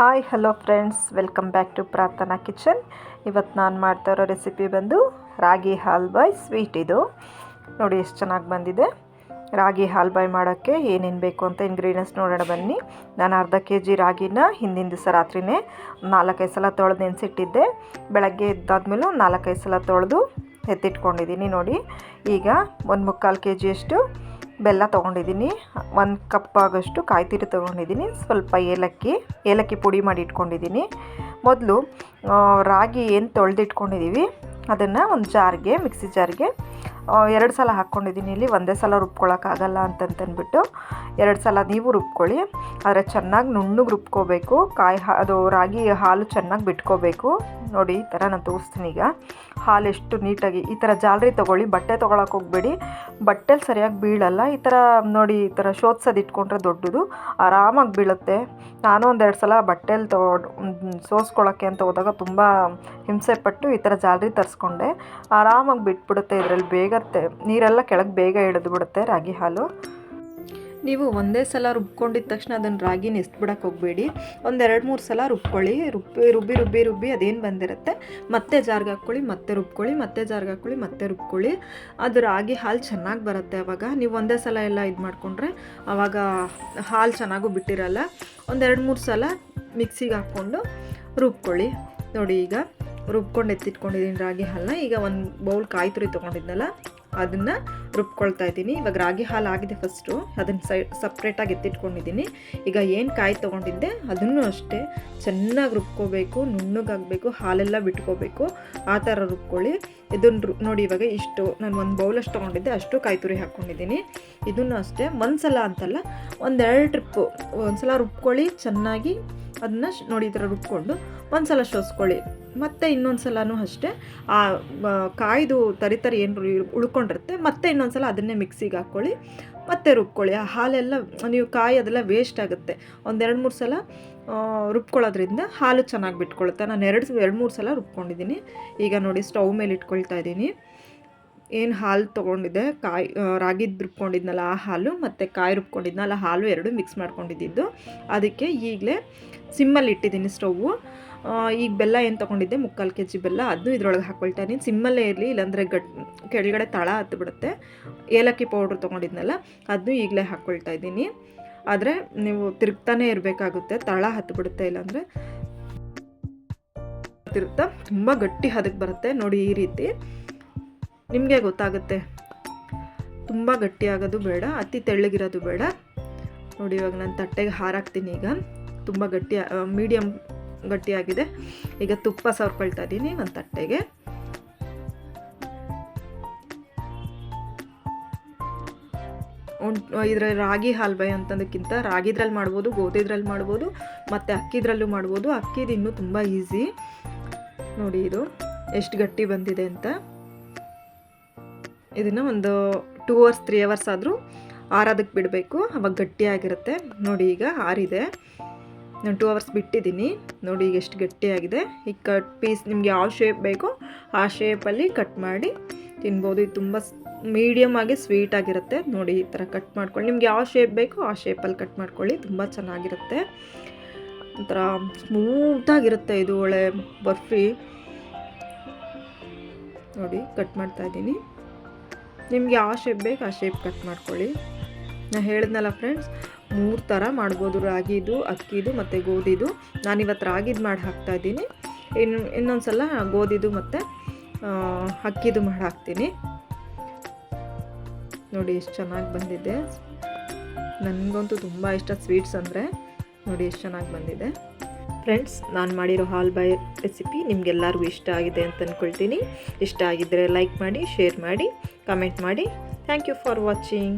Hi hello friends welcome back to Prarthana kitchen ಇವತ್ತು ನಾನು ಮಾಡ್ತಾ ಇರೋ ರೆಸಿಪಿ ಬಂದು ರಾಗಿ ಹಾಲ್ಬಾಯ್ ಸ್ವೀಟ್ ಇದು. ನೋಡಿ ಎಷ್ಟು ಚೆನ್ನಾಗಿ ಬಂದಿದೆ. ರಾಗಿ ಹಾಲ್ಬಾಯ್ ಮಾಡೋಕ್ಕೆ ಏನೇನು ಬೇಕು ಅಂತ ಇಂಗ್ರೀಡಿಯೆಂಟ್ಸ್ ನೋಡೋಣ ಬನ್ನಿ. ನಾನು ಅರ್ಧ ಕೆ ಜಿ ರಾಗಿನ ಹಿಂದಿನ ದಿವಸ ರಾತ್ರಿನೇ ನಾಲ್ಕೈದು ಸಲ ತೊಳೆದು ನೆನೆಸಿಟ್ಟಿದ್ದೆ. ಬೆಳಗ್ಗೆ ಎದ್ದಾದ್ಮೇಲೆ ನಾಲ್ಕೈದು ಸಲ ತೊಳೆದು ಎತ್ತಿಟ್ಕೊಂಡಿದ್ದೀನಿ ನೋಡಿ. ಈಗ ಒಂದು ಮುಕ್ಕಾಲು ಕೆ ಜಿಯಷ್ಟು ಬೆಲ್ಲ ತೊಗೊಂಡಿದ್ದೀನಿ. ಒಂದು ಕಪ್ ಆಗೋಷ್ಟು ಕಾಯ್ತಿರಿ ತುರಿ ತೊಗೊಂಡಿದ್ದೀನಿ. ಸ್ವಲ್ಪ ಏಲಕ್ಕಿ ಏಲಕ್ಕಿ ಪುಡಿ ಮಾಡಿ ಇಟ್ಕೊಂಡಿದ್ದೀನಿ. ಮೊದಲು ರಾಗಿ ಏನು ತೊಳೆದಿಟ್ಕೊಂಡಿದ್ದೀವಿ ಅದನ್ನು ಒಂದು ಜಾರ್ಗೆ ಮಿಕ್ಸಿ ಜಾರ್ಗೆ ಎರಡು ಸಲ ಹಾಕ್ಕೊಂಡಿದ್ದೀನಿ ಇಲ್ಲಿ. ಒಂದೇ ಸಲ ರುಬ್ಕೊಳ್ಳೋಕ್ಕಾಗಲ್ಲ ಅಂತಂತಂದ್ಬಿಟ್ಟು ಎರಡು ಸಲ ನೀವು ರುಬ್ಕೊಳ್ಳಿ. ಆದರೆ ಚೆನ್ನಾಗಿ ನುಣ್ಣಗೆ ರುಬ್ಕೋಬೇಕು. ಕಾಯಿ ಹಾ, ಅದು ರಾಗಿ ಹಾಲು ಚೆನ್ನಾಗಿ ಬಿಟ್ಕೋಬೇಕು. ನೋಡಿ, ಈ ಥರ ನಾನು ತೋರಿಸ್ತೀನಿ ಈಗ. ಹಾಲು ಎಷ್ಟು ನೀಟಾಗಿ, ಈ ಥರ ಜಾಲರಿ ತೊಗೊಳ್ಳಿ. ಬಟ್ಟೆ ತೊಗೊಳಕ್ಕೆ ಹೋಗಬೇಡಿ. ಬಟ್ಟೆಲಿ ಸರಿಯಾಗಿ ಬೀಳಲ್ಲ. ಈ ಥರ ನೋಡಿ, ಈ ಥರ ಶೋತ್ಸೋದು ಇಟ್ಕೊಂಡ್ರೆ ದೊಡ್ಡದು. ಆರಾಮಾಗಿ ಬೀಳುತ್ತೆ. ನಾನು ಒಂದೆರಡು ಸಲ ಬಟ್ಟೆಲಿ ತೊ ಸೋಸ್ಕೊಳ್ಳೋಕ್ಕೆ ಅಂತ ಹೋದಾಗ ತುಂಬ ಹಿಂಸೆ ಪಟ್ಟು ಈ ಥರ ಜಾಲರಿ ತರಿಸ್ಕೊಂಡೆ. ಆರಾಮಾಗಿ ಬಿಟ್ಬಿಡುತ್ತೆ ಇದರಲ್ಲಿ. ಬೇಗ ನೀರೆಲ್ಲ ಕೆಳಗೆ ಬೇಗ ಇಳಿದು ಬಿಡುತ್ತೆ ರಾಗಿ ಹಾಲು. ನೀವು ಒಂದೇ ಸಲ ರುಬ್ಕೊಂಡಿದ್ದ ತಕ್ಷಣ ಅದನ್ನು ರಾಗಿನ ಎಸ್ಬಿಡಕ್ಕೆ ಹೋಗಬೇಡಿ. ಒಂದೆರಡು ಮೂರು ಸಲ ರುಬ್ಕೊಳ್ಳಿ. ರುಬ್ಬಿ ರುಬ್ಬಿ ರುಬ್ಬಿ ರುಬ್ಬಿ ಅದೇನು ಬಂದಿರುತ್ತೆ. ಮತ್ತೆ ಜಾರ್ಗೆ ಹಾಕ್ಕೊಳ್ಳಿ, ಮತ್ತೆ ರುಬ್ಕೊಳ್ಳಿ, ಮತ್ತೆ ಜಾರ್ಗೆ ಹಾಕ್ಕೊಳ್ಳಿ, ಮತ್ತೆ ರುಬ್ಕೊಳ್ಳಿ. ಅದು ರಾಗಿ ಹಾಲು ಚೆನ್ನಾಗಿ ಬರುತ್ತೆ ಅವಾಗ. ನೀವು ಒಂದೇ ಸಲ ಎಲ್ಲ ಇದು ಮಾಡಿಕೊಂಡ್ರೆ ಆವಾಗ ಹಾಲು ಚೆನ್ನಾಗೂ ಬಿಟ್ಟಿರಲ್ಲ. ಒಂದೆರಡು ಮೂರು ಸಲ ಮಿಕ್ಸಿಗೆ ಹಾಕ್ಕೊಂಡು ರುಬ್ಕೊಳ್ಳಿ. ನೋಡಿ ಈಗ. ರುಬ್ಕೊಂಡು ಎತ್ತಿಟ್ಕೊಂಡಿದ್ದೀನಿ ರಾಗಿ ಹಾಲನ್ನ. ಈಗ ಒಂದು ಬೌಲ್ ಕಾಯಿ ತುರಿ ತೊಗೊಂಡಿದ್ನಲ್ಲ, ಅದನ್ನು ರುಬ್ಕೊಳ್ತಾ ಇದ್ದೀನಿ. ಇವಾಗ ರಾಗಿ ಹಾಲು ಆಗಿದೆ ಫಸ್ಟು ಅದನ್ನು ಸೈ ಸಪ್ರೇಟಾಗಿ ಎತ್ತಿಟ್ಕೊಂಡಿದ್ದೀನಿ. ಈಗ ಏನು ಕಾಯಿ ತೊಗೊಂಡಿದ್ದೆ, ಅದನ್ನು ಅಷ್ಟೇ. ಚೆನ್ನಾಗಿ ರುಬ್ಕೋಬೇಕು, ನುಣ್ಣಗಾಗಬೇಕು, ಹಾಲೆಲ್ಲ ಬಿಟ್ಕೋಬೇಕು. ಆ ಥರ ರುಬ್ಕೊಳ್ಳಿ. ಇದನ್ನು ನೋಡಿ ಇವಾಗ ಇಷ್ಟು, ನಾನು ಒಂದು ಬೌಲಷ್ಟು ತೊಗೊಂಡಿದ್ದೆ, ಅಷ್ಟು ಕಾಯಿ ತುರಿ ಹಾಕ್ಕೊಂಡಿದ್ದೀನಿ ಇದನ್ನು ಅಷ್ಟೇ ಒಂದು ಅಂತಲ್ಲ, ಒಂದೆರಡು ಟ್ರಿಪ್ಪು ಒಂದು ಸಲ ರುಬ್ಕೊಳ್ಳಿ, ಚೆನ್ನಾಗಿ ಅದನ್ನ ನೋಡಿ ಈ ಥರ ರುಬ್ಕೊಂಡು ಒಂದು ಸಲ ಶೋಸ್ಕೊಳ್ಳಿ. ಮತ್ತೆ ಇನ್ನೊಂದು ಸಲನೂ ಅಷ್ಟೇ, ಆ ಕಾಯ್ದು ತರಿ ತರಿ ಏನು ಉಳ್ಕೊಂಡಿರುತ್ತೆ, ಮತ್ತೆ ಇನ್ನೊಂದು ಸಲ ಅದನ್ನೇ ಮಿಕ್ಸಿಗೆ ಹಾಕ್ಕೊಳ್ಳಿ, ಮತ್ತೆ ರುಬ್ಕೊಳ್ಳಿ. ಆ ಹಾಲೆಲ್ಲ, ನೀವು ಕಾಯಿ ಅದೆಲ್ಲ ವೇಸ್ಟ್ ಆಗುತ್ತೆ. ಒಂದೆರಡು ಮೂರು ಸಲ ರುಬ್ಕೊಳ್ಳೋದ್ರಿಂದ ಹಾಲು ಚೆನ್ನಾಗಿ ಬಿಟ್ಕೊಳ್ಳುತ್ತೆ ನಾನು ಎರಡು ಎರಡು ಮೂರು ಸಲ ರುಬ್ಕೊಂಡಿದ್ದೀನಿ. ಈಗ ನೋಡಿ ಸ್ಟವ್ ಮೇಲೆ ಇಟ್ಕೊಳ್ತಾ ಇದ್ದೀನಿ. ಏನು ಹಾಲು ತೊಗೊಂಡಿದ್ದೆ? ಕಾಯಿ ರಾಗಿದ್ದು ರುಬ್ಕೊಂಡಿದ್ನಲ್ಲ ಆ ಹಾಲು, ಮತ್ತು ಕಾಯಿ ರುಬ್ಕೊಂಡಿದ್ನಲ್ಲ ಹಾಲು ಎರಡು ಮಿಕ್ಸ್ ಮಾಡ್ಕೊಂಡಿದ್ದು ಅದಕ್ಕೆ ಈಗಲೇ ಸಿಮ್ಮಲ್ಲಿ ಇಟ್ಟಿದ್ದೀನಿ ಸ್ಟೌವು. ಈಗ ಬೆಲ್ಲ ಏನು ತೊಗೊಂಡಿದ್ದೆ? ಮುಕ್ಕಾಲು ಕೆ ಜಿ ಬೆಲ್ಲ. ಅದು ಇದ್ರೊಳಗೆ ಹಾಕ್ಕೊಳ್ತಾ ಇದ್ದೀನಿ. ಸಿಮ್ಮಲ್ಲೇ ಇರಲಿ, ಇಲ್ಲಾಂದರೆ ಗಟ್ ಕೆಳಗಡೆ ತಳ ಹತ್ತು ಬಿಡುತ್ತೆ ಏಲಕ್ಕಿ ಪೌಡ್ರ್ ತೊಗೊಂಡಿದ್ನಲ್ಲ, ಅದನ್ನು ಈಗಲೇ ಹಾಕ್ಕೊಳ್ತಾ ಇದ್ದೀನಿ. ಆದರೆ ನೀವು ತಿರುಗ್ತಾನೆ ಇರಬೇಕಾಗುತ್ತೆ. ತಳ ಹತ್ತು ಬಿಡುತ್ತೆ ಇಲ್ಲಾಂದರೆ ತಿರುಗ್ತಾ ತುಂಬ ಗಟ್ಟಿ ಹದಕ್ಕೆ ಬರುತ್ತೆ. ನೋಡಿ ಈ ರೀತಿ. ನಿಮಗೆ ಗೊತ್ತಾಗುತ್ತೆ. ತುಂಬ ಗಟ್ಟಿಯಾಗೋದು ಬೇಡ, ಅತಿ ತೆಳ್ಳಗಿರೋದು ಬೇಡ. ನೋಡಿ ಇವಾಗ ನಾನು ತಟ್ಟೆಗೆ ಹಾರಾಕ್ತೀನಿ ಈಗ. ತುಂಬ ಗಟ್ಟಿ ಮೀಡಿಯಮ್ ಗಟ್ಟಿಯಾಗಿದೆ. ಈಗ ತುಪ್ಪ ಸವರ್ಕೊಳ್ತಾ ಇದ್ದೀನಿ ಒಂದು ತಟ್ಟೆಗೆ. ಇದರ ರಾಗಿ ಹಾಲ್ಬಾಯಿ ಅಂತಂದಕ್ಕಿಂತ ರಾಗಿದ್ರಲ್ಲಿ ಮಾಡ್ಬೋದು, ಗೋಧಿದ್ರಲ್ಲಿ ಮಾಡ್ಬೋದು, ಮತ್ತು ಅಕ್ಕಿದ್ರಲ್ಲೂ ಮಾಡ್ಬೋದು. ಅಕ್ಕಿದು ಇನ್ನೂ ತುಂಬ ಈಸಿ ನೋಡಿ ಇದು ಎಷ್ಟು ಗಟ್ಟಿ ಬಂದಿದೆ ಅಂತ. ಇದನ್ನು ಒಂದು ಟೂ ಅವರ್ಸ್ ತ್ರೀ ಅವರ್ಸ್ ಆದರೂ ಆರೋದಕ್ಕೆ ಬಿಡಬೇಕು. ಅವಾಗ ಗಟ್ಟಿಯಾಗಿರುತ್ತೆ. ನೋಡಿ ಈಗ ಆರಿದೆ. ನಾನು ಟೂ ಅವರ್ಸ್ ಬಿಟ್ಟಿದ್ದೀನಿ. ನೋಡಿ ಈಗ ಎಷ್ಟು ಗಟ್ಟಿಯಾಗಿದೆ. ಈ ಕಟ್ ಪೀಸ್ ನಿಮಗೆ ಯಾವ ಶೇಪ್ ಬೇಕೋ ಆ ಶೇಪಲ್ಲಿ ಕಟ್ ಮಾಡಿ ತಿನ್ಬೋದು. ಇದು ತುಂಬ ಮೀಡಿಯಮ್ ಆಗಿ ಸ್ವೀಟ್ ಆಗಿರುತ್ತೆ. ನೋಡಿ ಈ ಥರ ಕಟ್ ಮಾಡ್ಕೊಳ್ಳಿ. ನಿಮ್ಗೆ ಯಾವ ಶೇಪ್ ಬೇಕೋ ಆ ಶೇಪಲ್ಲಿ ಕಟ್ ಮಾಡ್ಕೊಳ್ಳಿ. ತುಂಬ ಚೆನ್ನಾಗಿರುತ್ತೆ. ಒಂಥರ ಸ್ಮೂತಾಗಿರುತ್ತೆ ಇದು ಒಳ್ಳೆ ಬರ್ಫಿ. ನೋಡಿ ಕಟ್ ಮಾಡ್ತಾ ಇದ್ದೀನಿ. ನಿಮ್ಗೆ ಯಾವ ಶೇಪ್ ಬೇಕು ಆ ಶೇಪ್ ಕಟ್ ಮಾಡ್ಕೊಳ್ಳಿ. ನಾನು ಹೇಳಿದ್ನಲ್ಲ ಫ್ರೆಂಡ್ಸ್ ಮೂರು ಥರ ಮಾಡ್ಬೋದು. ರಾಗಿದು, ಅಕ್ಕಿದು ಮತ್ತು ಗೋಧಿದು. ನಾನಿವತ್ತು ರಾಗಿದು ಮಾಡಿ ಹಾಕ್ತಾಯಿದ್ದೀನಿ ಇನ್ನು ಇನ್ನೊಂದು ಸಲ ಗೋಧಿದು ಮತ್ತು ಅಕ್ಕಿದು ಮಾಡಿ ಹಾಕ್ತೀನಿ. ನೋಡಿ ಎಷ್ಟು ಚೆನ್ನಾಗಿ ಬಂದಿದೆ. ನನಗಂತೂ ತುಂಬ ಇಷ್ಟ ಸ್ವೀಟ್ಸ್ ಅಂದರೆ. ನೋಡಿ ಎಷ್ಟು ಚೆನ್ನಾಗಿ ಬಂದಿದೆ. ಫ್ರೆಂಡ್ಸ್, ನಾನು ಮಾಡಿರೋ ಹಾಲ್ ಬಾಯ್ ರೆಸಿಪಿ ನಿಮಗೆಲ್ಲರಿಗೂ ಇಷ್ಟ ಆಗಿದೆ ಅಂತ ಅಂದ್ಕೊಳ್ತೀನಿ ಇಷ್ಟ ಆಗಿದ್ದರೆ ಲೈಕ್ ಮಾಡಿ, ಶೇರ್ ಮಾಡಿ, ಕಮೆಂಟ್ ಮಾಡಿ. Thank you for watching.